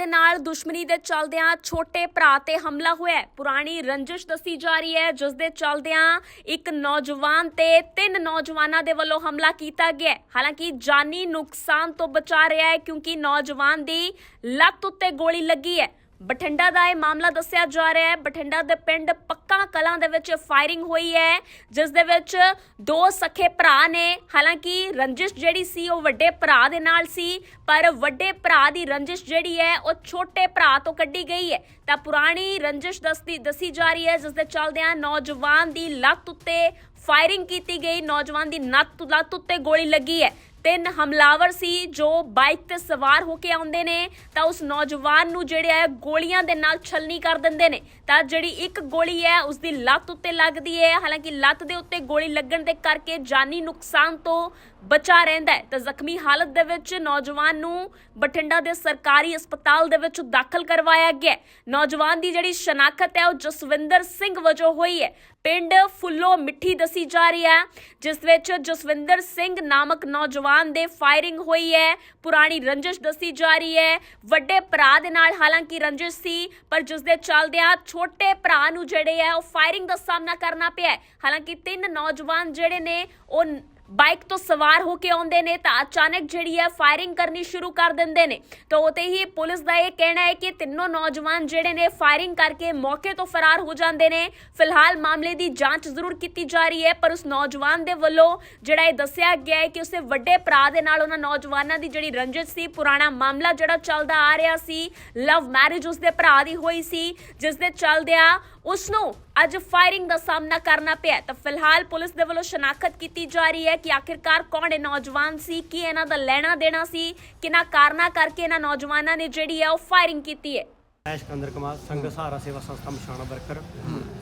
ਦੇ ਨਾਲ ਦੁਸ਼ਮਣੀ ਦੇ ਚਲਦਿਆਂ ਛੋਟੇ ਭਰਾ ਤੇ ਹਮਲਾ ਹੋਇਆ ਪੁਰਾਣੀ ਰੰਜਿਸ਼ ਦੱਸੀ ਜਾ ਰਹੀ ਹੈ, ਜਿਸ ਦੇ ਚਲਦਿਆਂ ਇੱਕ ਨੌਜਵਾਨ ਤੇ ਤਿੰਨ ਨੌਜਵਾਨਾਂ ਦੇ ਵੱਲੋਂ ਹਮਲਾ ਕੀਤਾ ਗਿਆ ਹਾਲਾਂਕਿ ਜਾਨੀ ਨੁਕਸਾਨ ਤੋਂ ਬਚਾ ਰਿਹਾ ਹੈ, ਕਿਉਂਕਿ ਨੌਜਵਾਨ ਦੀ ਲੱਤ ਉੱਤੇ ਗੋਲੀ ਲੱਗੀ ਹੈ। ਬਠਿੰਡਾ ਦਾ ਇਹ ਮਾਮਲਾ ਦੱਸਿਆ ਜਾ ਰਿਹਾ ਹੈ। ਬਠਿੰਡਾ ਦੇ ਪਿੰਡ ਪੱਕਾ ਕਲਾਂ ਦੇ ਵਿੱਚ ਫਾਇਰਿੰਗ ਹੋਈ ਹੈ। ਜਿਸ ਦੇ ਵਿੱਚ ਦੋ ਸਖੇ ਭਰਾ ਨੇ। ਹਾਲਾਂਕਿ ਰੰਜਿਸ਼ ਜਿਹੜੀ ਸੀ, ਉਹ ਵੱਡੇ ਭਰਾ ਦੇ ਨਾਲ ਸੀ। ਪਰ ਵੱਡੇ ਭਰਾ ਦੀ ਰੰਜਿਸ਼ ਜਿਹੜੀ ਹੈ, ਉਹ ਛੋਟੇ ਭਰਾ ਤੋਂ ਕੱਢੀ ਗਈ ਹੈ। ਤਾਂ ਪੁਰਾਣੀ ਰੰਜਿਸ਼ ਦੱਸਦੀ ਦੱਸੀ ਜਾ ਰਹੀ ਹੈ। ਜਿਸ ਦੇ ਚੱਲਦਿਆਂ ਨੌਜਵਾਨ ਦੀ ਲੱਤ ਉੱਤੇ ਫਾਇਰਿੰਗ ਕੀਤੀ ਗਈ। ਨੌਜਵਾਨ ਦੀ ਨੱਤ ਲੱਤ ਉੱਤੇ ਗੋਲੀ ਲੱਗੀ ਹੈ। ਤਿੰਨ ਹਮਲਾਵਰ ਸੀ ਜੋ ਬਾਈਕ ਤੇ ਸਵਾਰ ਹੋ ਕੇ ਆਉਂਦੇ ਨੇ, ਤਾਂ ਉਸ ਨੌਜਵਾਨ ਨੂੰ ਜਿਹੜੇ ਹੈ ਗੋਲੀਆਂ ਦੇ ਨਾਲ ਛਲਨੀ ਕਰ ਦਿੰਦੇ ਨੇ। ਤਾਂ ਜਿਹੜੀ ਇੱਕ ਗੋਲੀ ਹੈ ਉਸ ਦੀ ਲੱਤ ਉੱਤੇ ਲੱਗਦੀ ਹੈ। ਹਾਲਾਂਕਿ ਲੱਤ ਦੇ ਉੱਤੇ ਗੋਲੀ ਲੱਗਣ ਦੇ ਕਰਕੇ ਜਾਨੀ ਨੁਕਸਾਨ ਤੋਂ ਬਚਾ ਰਹਿੰਦਾ ਹੈ। ਤਾਂ ਜ਼ਖਮੀ ਹਾਲਤ ਦੇ ਵਿੱਚ ਨੌਜਵਾਨ ਨੂੰ ਬਠਿੰਡਾ ਦੇ ਸਰਕਾਰੀ ਹਸਪਤਾਲ ਦੇ ਵਿੱਚ ਦਾਖਲ ਕਰਵਾਇਆ ਗਿਆ ਨੌਜਵਾਨ ਦੀ ਜਿਹੜੀ ਸ਼ਨਾਖਤ ਹੈ, ਉਹ ਜਸਵਿੰਦਰ ਸਿੰਘ ਵਜੋਂ ਹੋਈ ਹੈ। ਪਿੰਡ ਫੁੱਲੋ ਮਿੱਠੀ ਦੱਸੀ ਜਾ ਰਹੀ ਹੈ, ਜਿਸ ਵਿੱਚ ਜਸਵਿੰਦਰ ਸਿੰਘ ਨਾਮਕ ਨੌਜਵਾਨ ਦੇ ਫਾਇਰਿੰਗ ਹੋਈ ਹੈ, ਪੁਰਾਣੀ ਰੰਜਿਸ਼ ਦੱਸੀ ਜਾ ਰਹੀ ਹੈ। ਵੱਡੇ ਭਰਾ ਦੇ ਨਾਲ ਹਾਲਾਂਕਿ ਰੰਜਿਸ਼ ਸੀ, ਪਰ ਜਿਸ ਦੇ ਚੱਲਦਿਆਂ ਛੋਟੇ ਭਰਾ ਨੂੰ ਜਿਹੜੇ ਹੈ, ਉਹ ਫਾਇਰਿੰਗ ਦਾ ਸਾਹਮਣਾ ਕਰਨਾ ਪਿਆ ਹਾਲਾਂਕਿ ਤਿੰਨ ਨੌਜਵਾਨ ਜਿਹੜੇ ਨੇ, ਉਹ ਬਾਈਕ ਤੋਂ ਸਵਾਰ ਹੋ ਕੇ ਆਉਂਦੇ ਨੇ ਤਾਂ ਅਚਾਨਕ ਜਿਹੜੀ ਹੈ ਫਾਇਰਿੰਗ ਕਰਨੀ ਸ਼ੁਰੂ ਕਰ ਦਿੰਦੇ ਨੇ। ਤਾਂ ਉਤੇ ਹੀ ਪੁਲਿਸ ਦਾ ਇਹ ਕਹਿਣਾ ਹੈ ਕਿ ਤਿੰਨੋਂ ਨੌਜਵਾਨ ਜਿਹੜੇ ਨੇ ਫਾਇਰਿੰਗ ਕਰਕੇ ਮੌਕੇ ਤੋਂ ਫਰਾਰ ਹੋ ਜਾਂਦੇ ਨੇ। ਫਿਲਹਾਲ ਮਾਮਲੇ ਦੀ ਜਾਂਚ ਜ਼ਰੂਰ ਕੀਤੀ ਜਾ ਰਹੀ ਹੈ, ਪਰ ਉਸ ਨੌਜਵਾਨ ਦੇ ਵੱਲੋਂ ਜਿਹੜਾ ਇਹ ਦੱਸਿਆ ਗਿਆ ਹੈ ਕਿ ਉਸੇ ਵੱਡੇ ਭਰਾ ਦੇ ਨਾਲ ਉਹਨਾਂ ਨੌਜਵਾਨਾਂ ਦੀ ਜਿਹੜੀ ਰੰਜਿਸ਼ ਸੀ, ਪੁਰਾਣਾ ਮਾਮਲਾ ਜਿਹੜਾ ਚੱਲਦਾ ਆ ਰਿਹਾ ਸੀ ਲਵ ਮੈਰਿਜ ਉਸਦੇ ਭਰਾ ਦੀ ਹੋਈ ਸੀ ਜਿਸ ਦੇ ਚੱਲਦਿਆਂ ਉਸ ਨੂੰ ਅੱਜ ਫਾਇਰਿੰਗ ਦਾ ਸਾਹਮਣਾ ਕਰਨਾ ਪਿਆ ਹੈ। ਤਾਂ ਫਿਲਹਾਲ ਪੁਲਿਸ ਦੇ ਵੱਲੋਂ ਸ਼ਨਾਖਤ ਕੀਤੀ ਜਾ ਰਹੀ ਹੈ ਕਿ ਆਖਿਰਕਾਰ ਕੌਣ ਇਹ ਨੌਜਵਾਨ ਸੀ, ਕੀ ਇਹਨਾਂ ਦਾ ਲੈਣਾ ਦੇਣਾ ਸੀ, ਕਿਨਾਂ ਕਾਰਨਾਂ ਕਰਕੇ ਇਹਨਾਂ ਨੌਜਵਾਨਾਂ ਨੇ ਜਿਹੜੀ ਹੈ ਉਹ ਫਾਇਰਿੰਗ ਕੀਤੀ ਹੈ। ਮੈਂ ਸਿਕੰਦਰ ਕੁਮਾਰ, ਸੰਘ ਸਹਾਰਾ ਸੇਵਾ ਸੰਸਥਾ ਮਸ਼ਾਣਾ ਵਰਕਰ।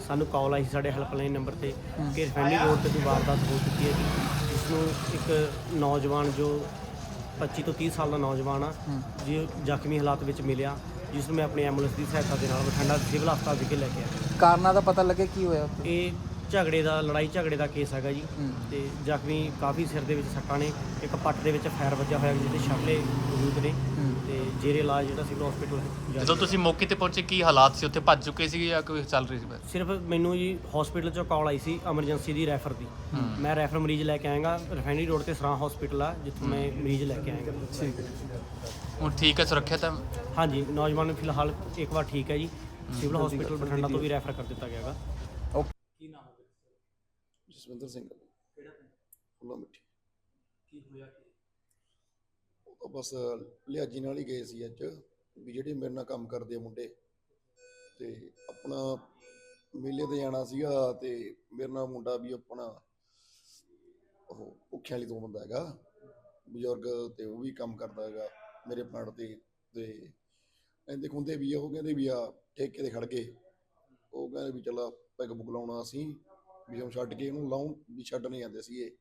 ਸਾਨੂੰ ਕਾਲ ਆਈ ਸੀ ਸਾਡੇ ਹੈਲਪਲਾਈਨ ਨੰਬਰ ਤੇ ਕਿ ਰਫੈਂਡੀ ਰੋਡ ਤੇ ਕੋਈ ਵਾਰਦਾਤ ਹੋ ਚੁੱਕੀ ਹੈ ਜੀ। ਜਿਸ ਨੂੰ ਇੱਕ ਨੌਜਵਾਨ ਜੋ 25 ਤੋਂ 30 ਸਾਲ ਦਾ ਨੌਜਵਾਨ ਆ, ਜੀ ਜ਼ਖਮੀ ਹਾਲਾਤ ਵਿੱਚ ਮਿਲਿਆ ਜਿਸ ਨੂੰ ਮੈਂ ਆਪਣੀ ਐਂਬੂਲੈਂਸ ਦੀ ਸਹਾਇਤਾ ਦੇ ਨਾਲ ਬਠਿੰਡਾ ਸਿਵਲ ਹਸਪਤਾਲ ਵਿਖੇ ਲੈ ਕੇ ਆਇਆ। ਕਾਰਨਾਂ ਦਾ ਪਤਾ ਲੱਗੇ ਕੀ ਹੋਇਆ ਉੱਥੇ? ਇਹ ਝਗੜੇ ਦਾ ਲੜਾਈ ਝਗੜੇ ਦਾ ਕੇਸ ਹੈਗਾ ਜੀ। ਹੂੰ। ਤੇ ਜ਼ਖਮੀ ਕਾਫੀ ਸਿਰ ਦੇ ਵਿੱਚ ਸੱਟਾਂ ਨੇ ਇੱਕ ਪੱਟ ਦੇ ਵਿੱਚ ਫਾਇਰ ਵੱਜਾ ਹੋਇਆ ਜਿਹਦੇ ਸ਼ਰਲੇ ਮੌਜੂਦ ਨੇ। ਹੂੰ। ਤੇ ਜੇਰੇ ਇਲਾਜ ਜਿਹੜਾ ਸਿਵਲ ਹਸਪੀਟਲ ਜਦੋਂ ਤੁਸੀਂ ਮੌਕੇ ਤੇ ਪਹੁੰਚੇ ਕੀ ਹਾਲਾਤ ਸੀ? ਉੱਥੇ ਭੱਜ ਚੁੱਕੇ ਸੀ ਜਾਂ ਕੋਈ ਚੱਲ ਰਹੀ ਸੀ? ਬਸ ਸਿਰਫ ਮੈਨੂੰ ਜੀ ਹਸਪੀਟਲ ਚੋਂ ਕਾਲ ਆਈ ਸੀ ਐਮਰਜੈਂਸੀ ਦੀ ਰੈਫਰ ਦੀ। ਮੈਂ ਰੈਫਰ ਮਰੀਜ਼ ਲੈ ਕੇ ਆਇਆਗਾ ਰਿਫਾਈਨਰੀ ਰੋਡ ਤੇ ਸਰਾਂ ਹਸਪੀਟਲ ਆ ਜਿੱਥੋਂ ਮੈਂ ਮਰੀਜ਼ ਲੈ ਕੇ ਆਇਆਗਾ। ਠੀਕ ਹੈ। ਹੁਣ ਠੀਕ ਹੈ ਸੁਰੱਖਿਅਤ ਹੈ? ਹਾਂਜੀ ਨੌਜਵਾਨ ਨੂੰ ਫਿਲਹਾਲ ਇੱਕ ਵਾਰ ਠੀਕ ਹੈ ਜੀ। ਸਿਵਲ ਹਸਪੀਟਲ ਬਠਿੰਡਾ ਤੋਂ ਵੀ ਰੈਫਰ ਕਰ ਦਿੱਤਾ ਗਿਆਗਾ ਜਸਵਿੰਦਰ ਸਿੰਘ। ਕਿਹੜਾ ਪਿੰਡ? ਫੁੱਲਾ ਮਿੱਠੀ ਕੀ ਹੋਇਆ ਉਹ ਤਾਂ ਬਸ ਲਿਆਜੀ ਨਾਲ ਹੀ ਗਏ ਸੀ ਅੱਜ ਵੀ ਜਿਹੜੇ ਮੇਰੇ ਨਾਲ ਕੰਮ ਕਰਦੇ ਆ ਮੁੰਡੇ। ਤੇ ਆਪਣਾ ਮੇਲੇ ਤੇ ਜਾਣਾ ਸੀਗਾ ਤੇ ਮੇਰੇ ਨਾਲ ਮੁੰਡਾ ਵੀ ਆਪਣਾ ਉਹ ਭੁੱਖਿਆਂ ਵਾਲੀ ਤੋਂ ਬੰਦਾ ਹੈਗਾ। ਬਜ਼ੁਰਗ ਤੇ ਉਹ ਵੀ ਕੰਮ ਕਰਦਾ ਹੈਗਾ ਮੇਰੇ ਪਿੰਡ ਤੇ ਤੇ ਕਹਿੰਦੇ ਖੁੰਦੇ ਵੀ ਆ ਉਹ ਕਹਿੰਦੇ ਵੀ ਆ ਠੇਕੇ ਤੇ ਖੜ ਗਏ। ਉਹ ਕਹਿੰਦੇ ਵੀ ਚੱਲ ਪੈਗ ਬੁਕ ਲਾਉਣਾ ਅਸੀਂ, ਵੀ ਉਹ ਛੱਡ ਕੇ ਇਹਨੂੰ ਲਾਉਣ ਵੀ ਛੱਡ ਨਹੀਂ ਜਾਂਦੇ ਸੀਗੇ।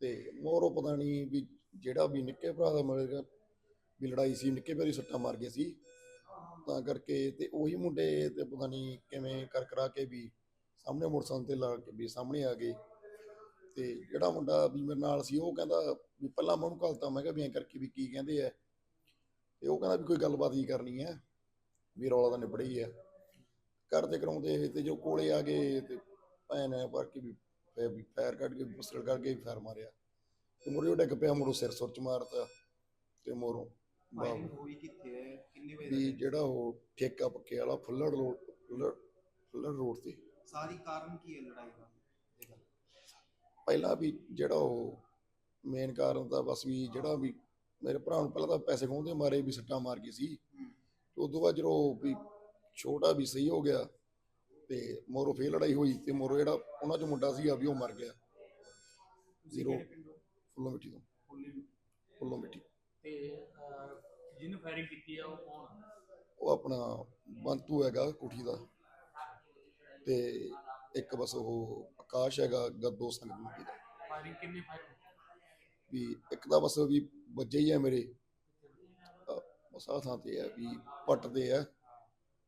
ਤੇ ਮੋਰੋ ਪਤਾ ਨਹੀਂ ਵੀ ਜਿਹੜਾ ਵੀ ਨਿੱਕੇ ਭਰਾ ਦਾ ਮਰੇਗਾ ਵੀ ਲੜਾਈ ਸੀ, ਨਿੱਕੇ ਭਰਾ ਦੀ ਸੱਟਾਂ ਮਾਰ ਗਏ ਸੀ। ਤਾਂ ਕਰਕੇ ਤੇ ਉਹੀ ਮੁੰਡੇ ਤੇ ਪਤਾ ਨਹੀਂ ਕਿਵੇਂ ਕਰ ਕਰਾ ਕੇ ਵੀ ਸਾਹਮਣੇ ਮੋਟਰਸਾਈਕਲ ਤੇ ਲਾ ਕੇ ਵੀ ਸਾਹਮਣੇ ਆ ਗਏ। ਤੇ ਜਿਹੜਾ ਮੁੰਡਾ ਵੀ ਮੇਰੇ ਨਾਲ ਸੀ, ਉਹ ਕਹਿੰਦਾ ਵੀ ਪਹਿਲਾਂ ਮੈਂ ਉਹਨੂੰ ਘਲਤਾ, ਮੈਂ ਕਿਹਾ ਵੀ ਐਂ ਕਰਕੇ ਵੀ ਕੀ ਕਹਿੰਦੇ ਆ। ਤੇ ਉਹ ਕਹਿੰਦਾ ਵੀ ਕੋਈ ਗੱਲਬਾਤ ਹੀ ਕਰਨੀ ਹੈ ਵੀ ਰੌਲਾ ਤਾਂ ਨਿਬੜ ਹੀ ਹੈ। ਕਰਦੇ ਕਰਾਉਂਦੇ ਤੇ ਜੋ ਕੋਲੇ ਆ ਗਏ ਤੇ ਭੈਣ ਐ ਪਰ ਕੇ ਵੀ ਫੇਰ ਵੀ ਫਾਇਰ ਕੱਢ ਕੇ ਪਿਸਟਲ ਕੱਢ ਕੇ ਵੀ ਮਾਰਿਆ। ਤੇ ਮੁਰੇ ਡਿੱਗ ਪਿਆ ਮੁਰੋ ਸਿਰ ਸੁਰ ਚ ਮਾਰਤਾ ਤੇ ਮੋਰੋ ਹੋਈ ਕਿੱਥੇ ਹੈ? ਕਿੰਨੇ ਵਜੇ ਵੀ ਜਿਹੜਾ ਉਹ ਠੇਕਾ ਪੱਕੇ ਵਾਲਾ ਫੁੱਲੜ ਰੋਡ ਫੁੱਲੜ ਰੋਡ ਤੇ। ਸਾਰੀ ਕਾਰਨ ਕੀ ਹੈ ਲੜਾਈ ਦਾ? ਇਹ। ਪਹਿਲਾਂ ਵੀ ਜਿਹੜਾ ਉਹ ਮੇਨ ਕਾਰਨ ਤਾਂ ਬਸ ਵੀ ਜਿਹੜਾ ਵੀ ਮੇਰੇ ਭਰਾ ਨੂੰ ਪਹਿਲਾਂ ਤਾਂ ਪੈਸੇ ਖੋਹਦੇ ਮਾਰੇ ਵੀ ਸੱਟਾਂ ਮਾਰ ਗਈ ਸੀ। ਤੇ ਉਦੋਂ ਬਾਅਦ ਜਦੋਂ ਵੀ ਛੋਟਾ ਵੀ ਸਹੀ ਹੋ ਗਿਆ ਤੇ ਮੋਰੋ ਫੇਰ ਲੜਾਈ ਹੋਈ ਤੇ ਮੋਰੋ ਜਿਹੜਾ ਉਹਨਾਂ ਚ ਮੁੰਡਾ ਸੀਗਾ ਵੀ ਉਹ ਮਰ ਗਿਆ ਜ਼ੀਰੋ। ਫੁੱਲੋਂ ਮਿੱਟੀ ਤੋਂ ਹੋਲੀ ਨੂੰ। ਫੁੱਲੋਂ ਮਿੱਟੀ ਤੇ ਜਿਹਨੂੰ ਫਾਇਰਿੰਗ ਕੀਤੀ ਆ ਉਹ ਕੌਣ? ਉਹ ਆਪਣਾ ਬੰਤੂ ਹੈਗਾ ਕੁਠੀ ਦਾ ਤੇ ਇੱਕ ਬਸ ਉਹ ਆਕਾਸ਼ ਹੈਗਾ ਗੱਦੋ ਸੰਗ ਮਿੱਟੀ ਦਾ ਫਾਇਰਿੰਗ ਕਿੰਨੇ ਫਾਇਰ ਵੀ ਇੱਕ ਤਾਂ ਬਸ ਵੀ ਵੱਜੇ ਹੀ ਆ ਮੇਰੇ। ਬਸ ਆਹ ਥਾਂ ਤੇ ਆ ਵੀ ਪੱਟ ਤੇ ਆ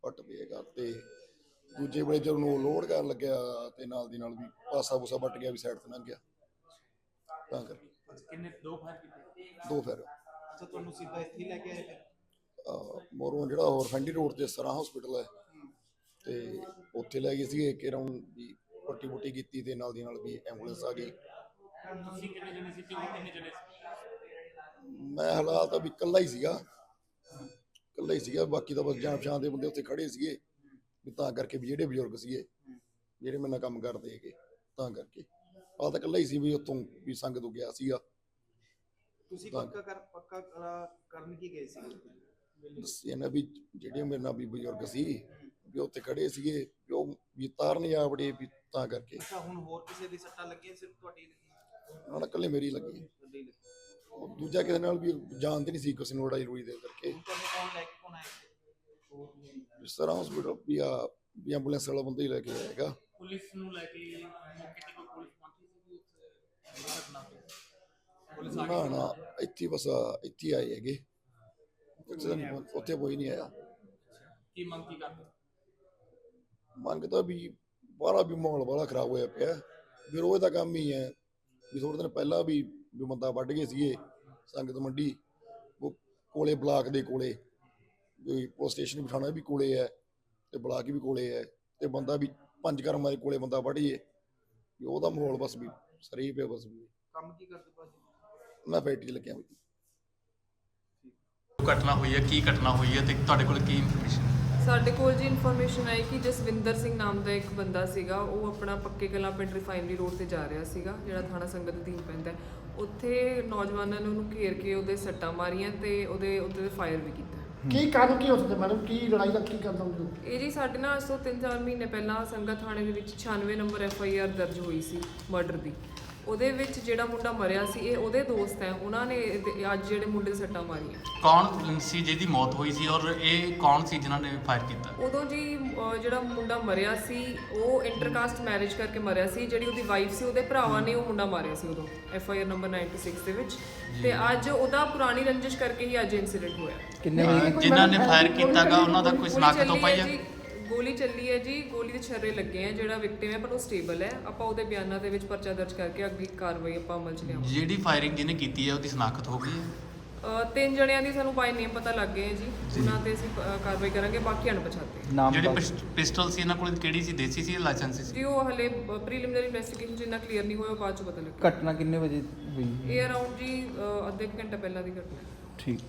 ਪੱਟ ਹੈਗਾ ਤੇ ਦੂਜੇ ਵੇਲੇ ਜਦੋਂ ਉਹ ਲੋਡ ਕਰਨ ਲੱਗਿਆ ਤੇ ਨਾਲ ਦੀ ਨਾਲ ਵੀ ਪਾਸਾ ਪੂਸਾ ਵੱਟ ਗਿਆ ਵੀ ਸਾਈਡ ਤੇ ਲੰਘ ਗਿਆ। ਤਾਂ ਕਰਕੇ। ਕਿੰਨੇ ਦੋ ਫਾਇਰ ਕੀਤੇ? ਦੋ ਫਿਰ ਅੱਛਾ ਤੁਹਾਨੂੰ ਸਿੱਧਾ ਇੱਥੇ ਲੈ ਕੇ ਆਏ ਮੋਰੋਂ ਜਿਹੜਾ ਹੋਰ ਫੈਂਡੀ ਰੋਡ ਤੇ ਸਰਾ ਹਸਪੀਟਲ ਹੈ ਤੇ ਉੱਥੇ ਲੈ ਗਏ ਸੀਗੇ ਕਿ ਰਾਉਂਡ ਵੀ ਪੱਟੀ ਪੁੱਟੀ ਕੀਤੀ ਤੇ ਨਾਲ ਦੀ ਨਾਲ ਵੀ ਐਂਬੂਲੈਂਸ ਆ ਗਈ। ਤੁਸੀਂ ਕਿੰਨੇ ਜਣੇ ਸੀ ਉਹ ਕਿੰਨੇ ਜਣੇ ਸੀ? ਮੈਂ ਹਾਲਾਤ ਵੀ ਇਕੱਲਾ ਹੀ ਸੀਗਾ। ਇਕੱਲਾ ਹੀ ਸੀਗਾ ਬਾਕੀ ਤਾਂ ਬਸ ਜਾਣ ਪਛਾਣ ਦੇ ਬੰਦੇ ਉੱਥੇ ਖੜੇ ਸੀਗੇ। ਵੀ ਤਾਂ ਕਰਕੇ ਵੀ ਜਿਹੜੇ ਬਜ਼ੁਰਗ ਸੀਗੇ ਜਿਹੜੇ ਮੇਰੇ ਨਾਲ ਕੰਮ ਕਰਦੇ ਹੈਗੇ ਤਾਂ ਕਰਕੇ। ਆ ਤਾਂ ਇਕੱਲਾ ਹੀ ਸੀ ਵੀ ਉੱਥੋਂ ਵੀ ਸੰਗ ਤੋਂ ਗਿਆ ਸੀਗਾ। ਤੁਸੀਂ ਪੱਕਾ ਕਰ ਪੱਕਾ ਕਰਾ- ਕਰਨ ਕੀ ਗਏ ਸੀ ਦੱਸਿਆ ਨਾ ਵੀ ਜਿਹੜੇ ਮੇਰੇ ਨਾਲ ਵੀ ਬਜ਼ੁਰਗ ਸੀ ਵੀ ਉੱਥੇ ਖੜੇ ਸੀਗੇ ਵੀ ਉਹ ਵੀ ਤਾਰਨ ਬੜੇ ਵੀ ਤਾਂ ਕਰਕੇ। ਅੱਛਾ ਹੁਣ ਹੋਰ ਕਿਸੇ ਦੀ ਸੱਟਾਂ ਲੱਗੀਆਂ ਸਿਰਫ ਤੁਹਾਡੀ ਉਹਨਾਂ ਨਾਲ ਇਕੱਲੇ ਮੇਰੀ ਲੱਗੀ ਉਹ ਦੂਜਾ ਕਿਸੇ ਨਾਲ ਵੀ ਜਾਣਦੇ ਨਹੀਂ ਸੀ ਕਿਸੇ ਨੂੰ ਲੜਾਈ ਲੜੂਈ ਦੇ ਕਰਕੇ। ਇਸ ਤਰ੍ਹਾਂ ਹਸਪੀਟਲ ਵੀ ਆ ਵੀ ਐਂਬੂਲੈਂਸ ਵਾਲਾ ਬੰਦਾ ਹੀ ਲੈ ਕੇ ਆਏਗਾ। ਪੁਲਿਸ ਨੂੰ ਲੈ ਕੇ ਮੌਕੇ ਤੇ ਕੋਈ ਪੁਲਿਸ ਪਹੁੰਚੀ ਸੀ ਤੇ ਪੁਲਿਸ ਆ ਨਾ ਨਾ ਇੱਥੇ ਬਸ ਇੱਥੇ ਆਏ ਹੈਗੇ। ਉੱਥੇ ਤਾਂ ਕੋਈ ਨਹੀਂ ਆਇਆ। ਕੀ ਮੰਗ ਕੀ ਕਰਦੇ? ਮੰਗਦਾ ਵੀ ਬਾਹਲਾ ਵੀ ਮਾਹੌਲ ਬਾਹਲਾ ਖਰਾਬ ਹੋਇਆ ਪਿਆ। ਵੀ ਰੋਜ਼ ਦਾ ਕੰਮ ਹੀ ਹੈ। ਵੀ ਥੋੜੇ ਦਿਨ ਪਹਿਲਾਂ ਵੀ ਵੀ ਬੰਦਾ ਵੱਢ ਗਏ ਸੀਗੇ ਸੰਗਤ ਮੰਡੀ ਉਹ ਕੋਲੇ ਬਲਾਕ ਦੇ ਕੋਲੇ ਵੀ ਪੁਲਿਸ ਸਟੇਸ਼ਨ ਬਿਠਾਣਾ ਵੀ ਕੋਲੇ ਹੈ ਤੇ ਬਲਾਕ ਵੀ ਕੋਲੇ ਹੈ ਤੇ ਬੰਦਾ ਵੀ ਪੰਜ ਕਰਮਾਂ ਦੇ ਕੋਲੇ ਬੰਦਾ ਵੱਢ ਜੇ ਵੀ ਉਹਦਾ ਮਾਹੌਲ ਬਸ ਵੀ ਸਰੀ ਹੀ ਪਿਆ ਬਸ ਵੀ। ਕੰਮ ਕੀ ਕਰਦੇ ਭਾਜੀ? ਮੈਂ ਫੈਕਟਰੀ ਲੱਗਿਆ ਵੀ ਘਟਨਾ ਹੋਈ ਹੈ ਕੀ ਘਟਨਾ ਹੋਈ ਹੈ ਤੇ ਤੁਹਾਡੇ ਕੋਲ ਕੀ ਇਨਫੋਰਮੇਸ਼ਨ ਸਾਡੇ ਕੋਲ ਜੀ ਇਨਫੋਰਮੇਸ਼ਨ ਆਈ ਕਿ ਜਸਵਿੰਦਰ ਸਿੰਘ ਨਾਮ ਦਾ ਇੱਕ ਬੰਦਾ ਸੀਗਾ ਉਹ ਆਪਣਾ ਪੱਕੇ ਕਲਾਂ ਪਿੰਡ ਰਿਫਾਈਨਰੀ ਰੋਡ ਤੇ ਜਾ ਰਿਹਾ ਸੀਗਾ ਜਿਹੜਾ ਥਾਣਾ ਸੰਗਤ ਅਧੀਨ ਪੈਂਦਾ ਹੈ। ਉੱਥੇ ਨੌਜਵਾਨਾਂ ਨੇ ਉਹਨੂੰ ਘੇਰ ਕੇ ਉਹਦੇ ਸੱਟਾਂ ਮਾਰੀਆਂ ਤੇ ਉਹਦੇ ਉੱਤੇ ਫਾਇਰ ਵੀ ਕੀਤਾ। ਕੀ ਕਾਰਨ ਕੀ ਸਕਦਾ ਮੈਡਮ? ਕੀ ਲੜਾਈ ਦਾ ਕੀ ਕਰਦਾ ਹੁੰਦਾ? ਇਹ ਜੀ ਸਾਡੇ ਨਾਲ ਅੱਜ ਤੋਂ 3-4 ਮਹੀਨੇ ਪਹਿਲਾਂ ਸੰਗਤ ਥਾਣੇ ਦੇ ਵਿੱਚ 96 ਨੰਬਰ ਐਫ ਆਈ ਆਰ ਦਰਜ ਹੋਈ ਸੀ ਮਰਡਰ ਦੀ। ਉਹਦੇ ਵਿੱਚ ਜਿਹੜਾ ਮੁੰਡਾ ਮਰਿਆ ਸੀ ਇਹ ਉਹਦੇ ਦੋਸਤ ਹੈ। ਉਹਨਾਂ ਨੇ ਇਹਦੇ- ਅੱਜ ਜਿਹੜੇ ਮੁੰਡੇ ਸੱਟਾਂ ਮਾਰੀਆਂ। ਕੌਣ ਸੀ ਜਿਹਦੀ ਮੌਤ ਹੋਈ ਸੀ ਔਰ ਇਹ ਕੌਣ ਸੀ ਜਿਨ੍ਹਾਂ ਨੇ ਫਾਇਰ ਕੀਤਾ? ਉਦੋਂ ਜੀ ਅਹ ਜਿਹੜਾ ਮੁੰਡਾ ਮਰਿਆ ਸੀ ਉਹ ਇੰਟਰਕਾਸਟ ਮੈਰਿਜ ਕਰਕੇ ਮਰਿਆ ਸੀ। ਜਿਹੜੀ ਉਹਦੀ ਵਾਈਫ ਸੀ ਉਹਦੇ ਭਰਾਵਾਂ ਨੇ ਉਹ ਮੁੰਡਾ ਮਾਰਿਆ ਸੀ ਉਦੋਂ ਐਫ ਆਈ ਆਰ ਨੰਬਰ 96 ਦੇ ਵਿੱਚ। ਤੇ ਅੱਜ ਉਹਦਾ ਪੁਰਾਣੀ ਰੰਜਿਸ਼ ਕਰਕੇ ਹੀ ਅੱਜ ਇਨਸੀਡੈਂਟ ਹੋਇਆ। ਕਿੰਨੇ ਅਹ ਵਜੇ? ਜਿਨ੍ਹਾਂ ਨੇ ਫਾਇਰ ਕੀਤਾਗਾ ਉਹਨਾਂ ਦਾ ਕੋਈ ਗੋਲੀ ਸਨਾਖਤ ਹੋ ਚੱਲੀ ਪਾਈ ਹੈ ਹੈ। ਜੀ। ਗੋਲੀ ਚੱਲੀ ਹੈ ਜੀ ਗੋਲੀ ਦੇ ਛਰਰੇ ਲੱਗੇ ਆ ਜਿਹੜਾ ਵਿਕਟਿਮ ਹੈ ਪਰ ਉਹ ਸਟੇਬਲ ਹੈ। ਆਪਾਂ ਉਹਦੇ ਬਿਆਨਾਂ ਦੇ ਵਿੱਚ ਪਰਚਾ ਦਰਜ ਕਰਕੇ ਅੱਗੇ ਕਾਰਵਾਈ ਆਪਾਂ ਅਮਲ 'ਚ ਲਿਆਵਾਂਗੇ। ਜਿਹੜੀ ਫਾਇਰਿੰਗ ਜਿਹਨੇ ਕੀਤੀ ਹੈ ਉਹਦੀ ਸਨਾਖਤ ਹੋ ਗਈ ਹੈ? ਅਹ ਤਿੰਨ ਜਣਿਆਂ ਦੀ ਸਾਨੂੰ ਬਾਈ ਨੇਮ ਪਤਾ ਲੱਗ ਗਏ ਹੈ ਜੀ। ਉਹਨਾਂ ਤੇ ਅਸੀਂ ਅਹ, ਕਾਰਵਾਈ ਕਰਾਂਗੇ ਬਾਕੀ ਅਣਪਛਾਤੇ। ਨਾਮ ਜਿਹੜੀ ਦੱਸ ਪਿਸ- ਪਿਸਟਲ ਸੀ ਇਹਨਾਂ ਕੋਲ ਕਿਹੜੀ ਸੀ ਦੇਸੀ ਸੀ ਜਾਂ ਲਾਇਸੈਂਸੀ ਸੀ? ਜੀ ਉਹ ਹਲੇ ਪ੍ਰੀਲਿਮਿਨਰੀ ਇਨਵੈਸਟੀਗੇਸ਼ਨ ਜਿੰਨਾ ਕਲੀਅਰ ਨਹੀਂ ਹੋਇਆ ਉਹ ਬਾਅਦ ਚ ਪਤਾ ਲੱਗੇਗਾ। ਘਟਨਾ ਕਿੰਨੇ ਵਜੇ ਹੋਈ? ਇਹ ਅਰਾਊਂਡ ਜੀ ਅਹ, ਅੱਧੇ ਕੁ ਘੰਟੇ ਪਹਿਲਾਂ ਦੀ ਘਟਨਾ ਹੈ। ਠੀਕ।